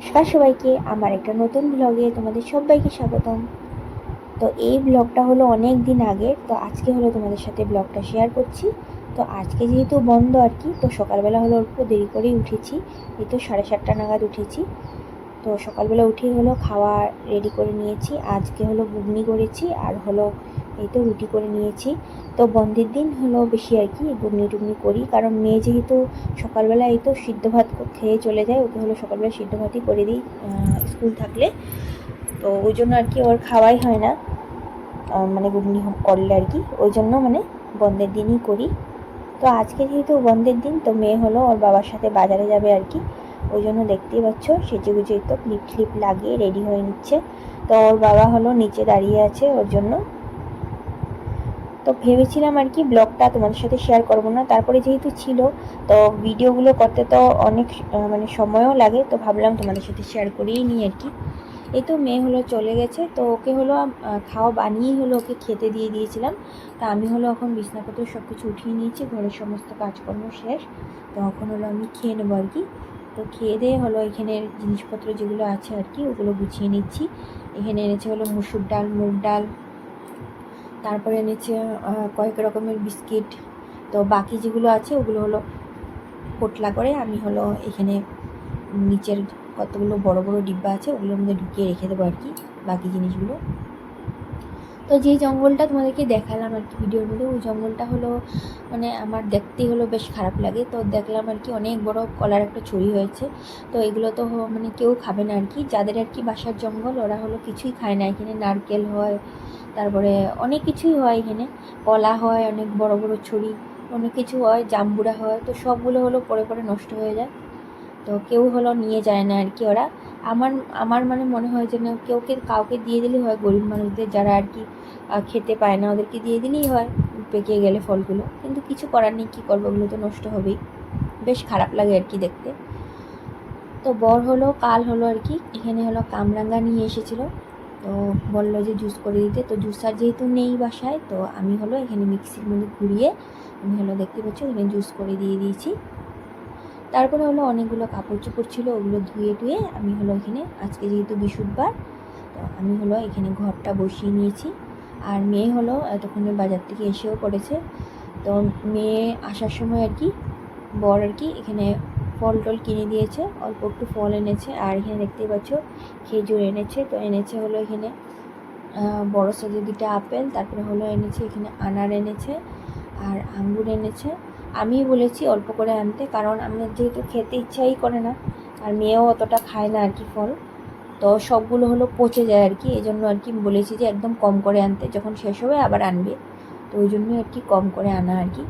নমস্কার সবাইকে, আমার একটা নতুন ব্লগে তোমাদের সবাইকে স্বাগতম। তো এই ব্লগটা হলো অনেক দিন আগের তো আজকে হলো তোমাদের সাথে ব্লগটা শেয়ার করছি। তো আজকে যেহেতু বন্ধ আর কি, তো সকালবেলা হলো অল্প দেরি করেই উঠেছি, এই তো সাড়ে সাতটা নাগাদ উঠেছি। তো সকালবেলা উঠেই হলো খাওয়া রেডি করে নিয়েছি, আজকে হলো ঘুগনি করেছি, আর হলো এই তো রুটি করে নিয়েছি। তো বন্ধের দিন হলো বেশি আর কি ঘুগনি টুগনি করি। কারণ মেয়ে যেহেতু সকালবেলা এই তো সিদ্ধ ভাত খেয়ে চলে যায়, ওকে হলো সকালবেলা সিদ্ধ ভাতই করে দিই স্কুল থাকলে। তো ওই জন্য আর কি ওর খাওয়াই হয় না মানে ঘুগনি করলে আর কি। ওই জন্য মানে বন্ধের দিনই করি। তো আজকে যেহেতু বন্ধের দিন, তো মেয়ে হলো ওর বাবার সাথে বাজারে যাবে আর কি। ওই জন্য দেখতেই পাচ্ছ সেজে গুজে তো ক্লিপ ক্লিপ লাগিয়ে রেডি হয়ে নিচ্ছে। তো ওর বাবা হলো নিচে দাঁড়িয়ে আছে ওর জন্য। তো ভেবেছিলাম আর কি, ব্লগটা তোমাদের সাথে শেয়ার করব না। তারপরে যেহেতু ছিল, তো ভিডিওগুলো করতে তো অনেক মানে সময়ও লাগে, তো ভাবলাম তোমাদের সাথে শেয়ার করেই নিই আর কি। এই তো মেয়ে হলো চলে গেছে, তো ওকে হলো খাওয়া বানিয়েই হলো ওকে খেতে দিয়ে দিয়েছিলাম। তা আমি হলো এখন বিছনাপত্র সব কিছু উঠিয়ে নিয়েছি, ঘরের সমস্ত কাজকর্ম শেষ। তো এখন হলো আমি খেয়ে নেব আর কি। তো খেয়ে দিয়ে হলো এখানের জিনিসপত্র যেগুলো আছে আর কি, ওগুলো গুছিয়ে নিচ্ছি। এখানে এনেছে হলো মুসুর ডাল, মুগ ডাল তারপরে এনেছে কয়েক রকমের বিস্কিট। তো বাকি যেগুলো আছে, ওগুলো হলো পোটলা করে আমি হলো এখানে নিচের কতগুলো বড় বড় ডিব্বা আছে, ওগুলোর মধ্যে ঢুকিয়ে রেখে দেবো আর কি, বাকি জিনিসগুলো। তো যেই জঙ্গলটা তোমাদেরকে দেখালাম আর কি ভিডিওর মধ্যে, ওই জঙ্গলটা হলো মানে আমার দেখতেই হলো বেশ খারাপ লাগে। তো দেখলাম আর কি অনেক বড় কলার একটা ছড়ি হয়েছে। তো এগুলো তো মানে কেউ খাবে না আর কি। যাদের আর কি বাসার জঙ্গল, ওরা হলো কিছুই খায় না। এখানে নারকেল হয় তারপরে অনেক কিছুই হয় এখানে। কলা হয়, অনেক বড় বড় ছড়ি অনেক কিছু হয়, জাম্বুরা হয়, তো সবগুলো হলো পরে পরে নষ্ট হয়ে যায়। তো কেউ হলো নিয়ে যায় না আর কি ওরা। আমার আমার মানে মনে হয় যে না কেউ কে, কাউকে দিয়ে দিলেই হয়। গরিব মানুষদের যারা আর কি খেতে পায় না, ওদেরকে দিয়ে দিলেই হয় পেকে গেলে ফলগুলো। কিন্তু কিছু করার নেই, কী করব ওগুলো তো নষ্ট হবেই। বেশ খারাপ লাগে আর কি দেখতে। তো বর হলো, কাল হলো আর কি এখানে হলো কামরাঙ্গা নিয়ে এসেছিল। তো বলল যে জুস করে দিতে। তো জুসার যেহেতু নেই বাসায়, তো আমি হলো এখানে মিক্সির মধ্যে ঘুরিয়ে আমি হলো দেখতে পাচ্ছি এখানে জুস করে দিয়ে দিয়েছি। তারপরে হলো অনেকগুলো কাপড় চোপড় ছিল, ওগুলো ধুয়ে টুয়ে আমি হলো এখানে, আজকে যেহেতু বৃহস্পতিবার, তো আমি হলো এখানে ঘরটা বসিয়ে নিয়েছি। আর মেয়ে হলো এতক্ষণে বাজার থেকে এসেও পড়েছে। তো মেয়ে আসার সময় আর কি, বর আর কি এখানে ফল টল কিনে দিয়েছে, অল্প একটু ফল এনেছে, আর এখানে দেখতেই পাচ্ছ খেজুর এনেছে, তো এনেছে হলো এখানে বড় সাইজের দুটো আপেল, তারপরে হলো এনেছে এখানে আনার এনেছে, আর আঙ্গুর এনেছে। আমি বলেছি অল্প করে আনতে, কারণ আমার যেহেতু খেতে ইচ্ছাই করে না, আর মেয়েও অতটা খায় না আর কি ফল, তো সবগুলো হলো পচে যায় আর কি এই জন্য আর কি বলেছি যে একদম কম করে আনতে, যখন শেষ হবে আবার আনবে, তো ওই জন্যই আর কি কম করে আনা আর কি।